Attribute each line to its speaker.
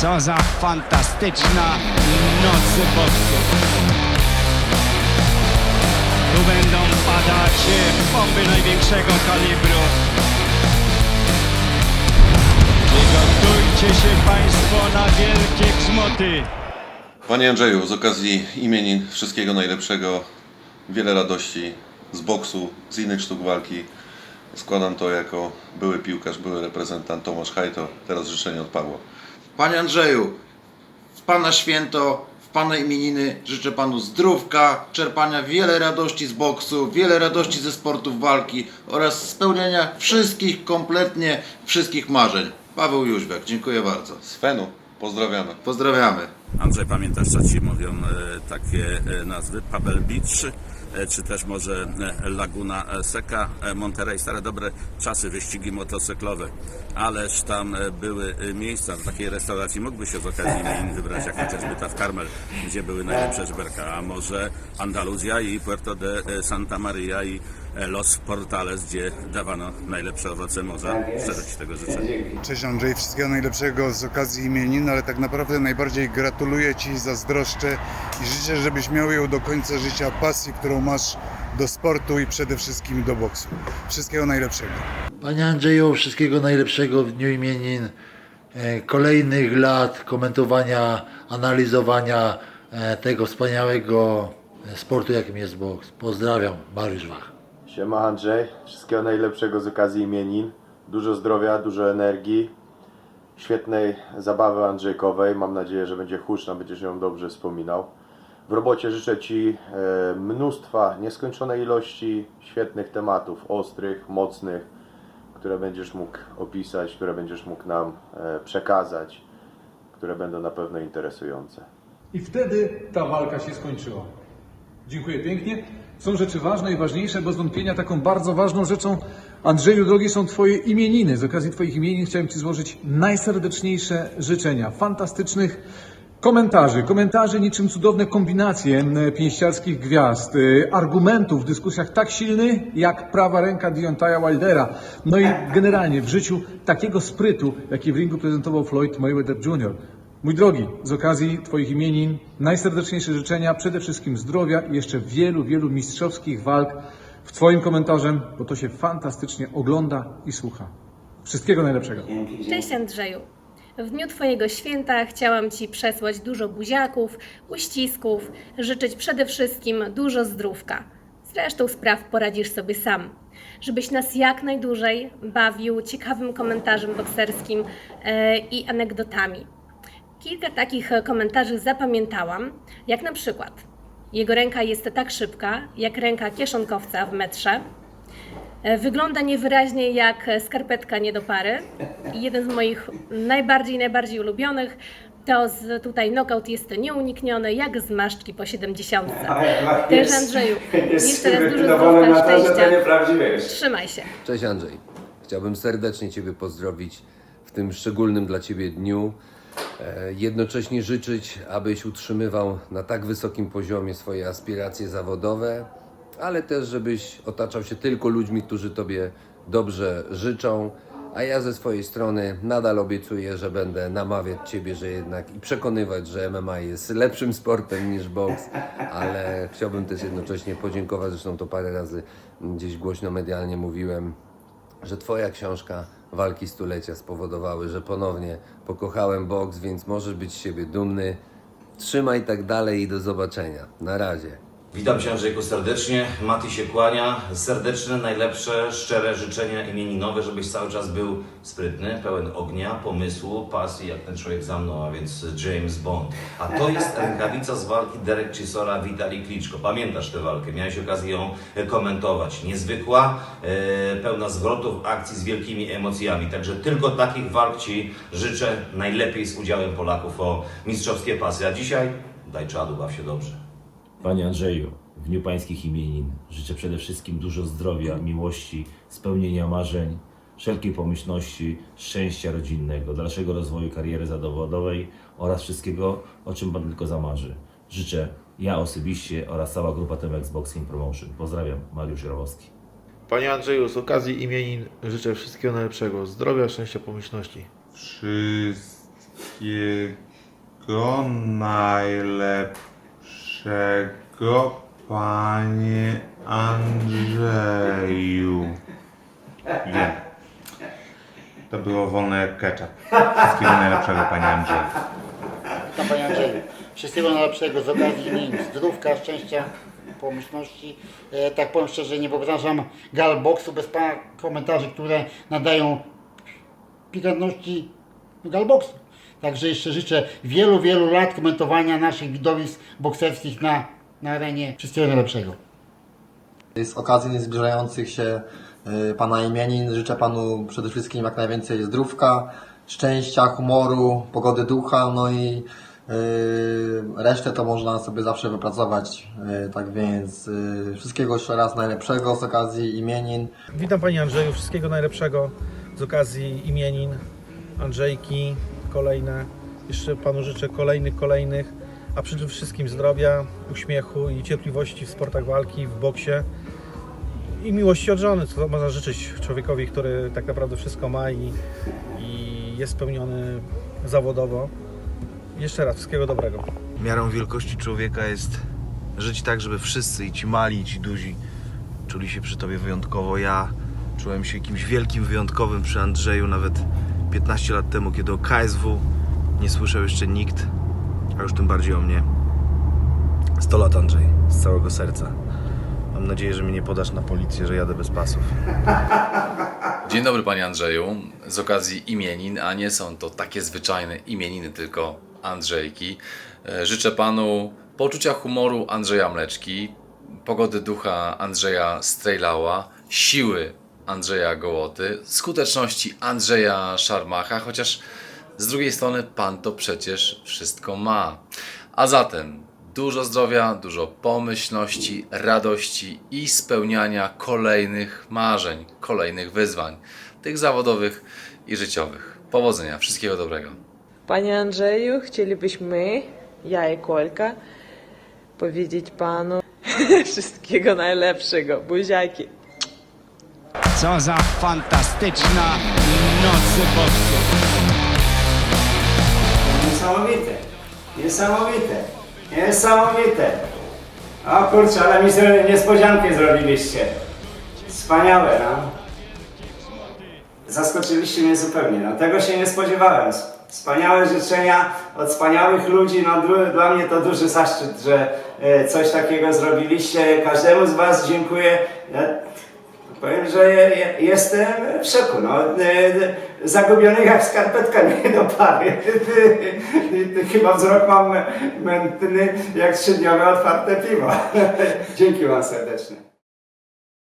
Speaker 1: Co za fantastyczna noc boksu. Tu będą padać bomby największego kalibru. Przygotujcie się Państwo na wielkie grzmoty.
Speaker 2: Panie Andrzeju, z okazji imienin wszystkiego najlepszego, wiele radości z boksu, z innych sztuk walki. Składam to jako były piłkarz, były reprezentant Tomasz Hajto. Teraz życzenie od Pawła.
Speaker 3: Panie Andrzeju, w Pana święto, w Pana imieniny życzę Panu zdrówka, czerpania wiele radości z boksu, wiele radości ze sportów walki oraz spełnienia wszystkich, kompletnie wszystkich marzeń. Paweł Jóźwiak, dziękuję bardzo.
Speaker 2: Svenu, pozdrawiamy.
Speaker 3: Pozdrawiamy.
Speaker 4: Andrzej, pamiętasz co ci mówią e, takie e, nazwy? Pebble Beach, e, czy też może Laguna Seca, Monterey, stare dobre czasy, wyścigi motocyklowe. Ależ tam były miejsca w takiej restauracji, mógłby się z okazji imienin wybrać, jak chociażby ta w Carmel, gdzie były najlepsze żeberka, a może Andaluzja i Puerto de Santa Maria i Los Portales, gdzie dawano najlepsze owoce morza. Szczerze Ci tego życzę.
Speaker 5: Cześć Andrzej, wszystkiego najlepszego z okazji imienin, ale tak naprawdę najbardziej gratuluję Ci, zazdroszczę i życzę, żebyś miał ją do końca życia pasji, którą masz do sportu i przede wszystkim do boksu. Wszystkiego najlepszego.
Speaker 6: Panie Andrzeju, wszystkiego najlepszego w dniu imienin, e, kolejnych lat komentowania, analizowania e, tego wspaniałego e, sportu, jakim jest boks. Pozdrawiam, Mariusz Wach.
Speaker 7: Siema Andrzej, wszystkiego najlepszego z okazji imienin. Dużo zdrowia, dużo energii, świetnej zabawy Andrzejkowej. Mam nadzieję, że będzie huczna, będziesz ją dobrze wspominał. W robocie życzę Ci e, mnóstwa, nieskończonej ilości świetnych tematów, ostrych, mocnych, które będziesz mógł opisać, które będziesz mógł nam e, przekazać, które będą na pewno interesujące.
Speaker 8: I wtedy ta walka się skończyła. Dziękuję pięknie. Są rzeczy ważne i ważniejsze. Bez wątpienia taką bardzo ważną rzeczą, Andrzeju drogi, są Twoje imieniny. Z okazji Twoich imienin chciałem Ci złożyć najserdeczniejsze życzenia. Fantastycznych komentarzy. Komentarzy niczym cudowne kombinacje pięściarskich gwiazd. y, Argumentów w dyskusjach tak silny jak prawa ręka Deontaya Wildera. No i generalnie w życiu takiego sprytu, jaki w ringu prezentował Floyd Mayweather Jr. Mój drogi, z okazji Twoich imienin najserdeczniejsze życzenia, przede wszystkim zdrowia i jeszcze wielu, wielu mistrzowskich walk w Twoim komentarzem, bo to się fantastycznie ogląda i słucha. Wszystkiego najlepszego.
Speaker 9: Cześć Andrzeju. W dniu Twojego święta chciałam Ci przesłać dużo buziaków, uścisków, życzyć przede wszystkim dużo zdrówka. Zresztą spraw poradzisz sobie sam. Żebyś nas jak najdłużej bawił ciekawym komentarzem bokserskim e, i anegdotami. Kilka takich e, komentarzy zapamiętałam, jak na przykład jego ręka jest tak szybka, jak ręka kieszonkowca w metrze. E, Wygląda niewyraźnie jak skarpetka nie do pary. I jeden z moich najbardziej, najbardziej ulubionych to z, tutaj knockout jest nieunikniony, jak z maszczki po 70. Też Andrzeju, jeszcze raz dużo zdrówka, szczęścia. Trzymaj się.
Speaker 10: Cześć Andrzej. Chciałbym serdecznie Ciebie pozdrowić w tym szczególnym dla Ciebie dniu. E, Jednocześnie życzyć, abyś utrzymywał na tak wysokim poziomie swoje aspiracje zawodowe, ale też, żebyś otaczał się tylko ludźmi, którzy Tobie dobrze życzą. A ja ze swojej strony nadal obiecuję, że będę namawiać Ciebie, że jednak i przekonywać, że MMA jest lepszym sportem niż boks, ale chciałbym też jednocześnie podziękować, zresztą to parę razy gdzieś głośno medialnie mówiłem, że Twoja książka Walki Stulecia spowodowały, że ponownie pokochałem boks, więc możesz być z siebie dumny. Trzymaj tak dalej i do zobaczenia. Na razie.
Speaker 11: Witam Cię Andrzejku serdecznie, Mati się kłania. Serdeczne, najlepsze, szczere życzenia imieninowe, żebyś cały czas był sprytny, pełen ognia, pomysłu, pasji, jak ten człowiek za mną, a więc James Bond. A to jest rękawica z walki Derek Chisora, Witali Kliczko. Pamiętasz tę walkę, miałeś okazję ją e, komentować. Niezwykła, e, pełna zwrotów, akcji z wielkimi emocjami. Także tylko takich walk Ci życzę, najlepiej z udziałem Polaków o mistrzowskie pasy. A dzisiaj daj czadu, baw się dobrze.
Speaker 12: Panie Andrzeju, w dniu Pańskich imienin życzę przede wszystkim dużo zdrowia, miłości, spełnienia marzeń, wszelkiej pomyślności, szczęścia rodzinnego, dalszego rozwoju kariery zawodowej oraz wszystkiego, o czym Pan tylko zamarzy. Życzę ja osobiście oraz cała grupa Temex Boxing Promotion. Pozdrawiam, Mariusz Jarowski.
Speaker 13: Panie Andrzeju, z okazji imienin życzę wszystkiego najlepszego. Zdrowia, szczęścia, pomyślności.
Speaker 14: Wszyscy
Speaker 13: najlepszego, panie Andrzeju. Wiem. To było wolne jak ketchup. Wszystkiego najlepszego, panie Andrzeju.
Speaker 14: Panie Andrzeju. Wszystkiego najlepszego z okazji imienin. Zdrówka, szczęścia, pomyślności. E, tak powiem szczerze, nie wyobrażam gal boksu bez Pana komentarzy, które nadają pikantności gal boksu. Także jeszcze życzę wielu, wielu lat komentowania naszych widowisk bokserskich na, na arenie. Wszystkiego najlepszego.
Speaker 15: Z okazji zbliżających się y, Pana imienin życzę Panu przede wszystkim jak najwięcej zdrówka, szczęścia, humoru, pogody ducha, no i y, resztę to można sobie zawsze wypracować. Y, tak więc wszystkiego jeszcze raz najlepszego z okazji imienin.
Speaker 16: Witam Panie Andrzeju, wszystkiego najlepszego z okazji imienin Andrzejki, kolejne. Jeszcze Panu życzę kolejnych, kolejnych, a przede wszystkim zdrowia, uśmiechu i cierpliwości w sportach walki, w boksie i miłości od żony, co można życzyć człowiekowi, który tak naprawdę wszystko ma i, i jest spełniony zawodowo. Jeszcze raz, wszystkiego dobrego.
Speaker 17: Miarą wielkości człowieka jest żyć tak, żeby wszyscy, i ci mali, i ci duzi, czuli się przy tobie wyjątkowo. Ja czułem się kimś wielkim, wyjątkowym przy Andrzeju, nawet 15 lat temu, kiedy o KSW nie słyszał jeszcze nikt, a już tym bardziej o mnie. 100 lat Andrzej, z całego serca. Mam nadzieję, że mnie nie podasz na policję, że jadę bez pasów.
Speaker 18: Dzień dobry Panie Andrzeju. Z okazji imienin, a nie są to takie zwyczajne imieniny, tylko Andrzejki. E, Życzę Panu poczucia humoru Andrzeja Mleczki, pogody ducha Andrzeja Strejlała, siły Andrzeja Gołoty, skuteczności Andrzeja Szarmacha, chociaż z drugiej strony Pan to przecież wszystko ma. A zatem dużo zdrowia, dużo pomyślności, radości i spełniania kolejnych marzeń, kolejnych wyzwań, tych zawodowych i życiowych. Powodzenia, wszystkiego dobrego.
Speaker 19: Panie Andrzeju, chcielibyśmy, ja i Kolka, powiedzieć Panu wszystkiego najlepszego. Buziaki.
Speaker 1: Co za fantastyczna noc boksu.
Speaker 20: Niesamowite, niesamowite, niesamowite. O kurczę, ale mi sobie niespodziankę zrobiliście. Wspaniałe, no. Zaskoczyliście mnie zupełnie, no tego się nie spodziewałem. Wspaniałe życzenia od wspaniałych ludzi, no dla mnie to duży zaszczyt, że e, coś takiego zrobiliście. Każdemu z Was dziękuję. Powiem, że je, je, jestem w szoku, no. E, Zagubiony jak skarpetka nie do pary. Chyba wzrok mam mętny jak trzydniowe otwarte piwo. Dzięki Wam serdecznie.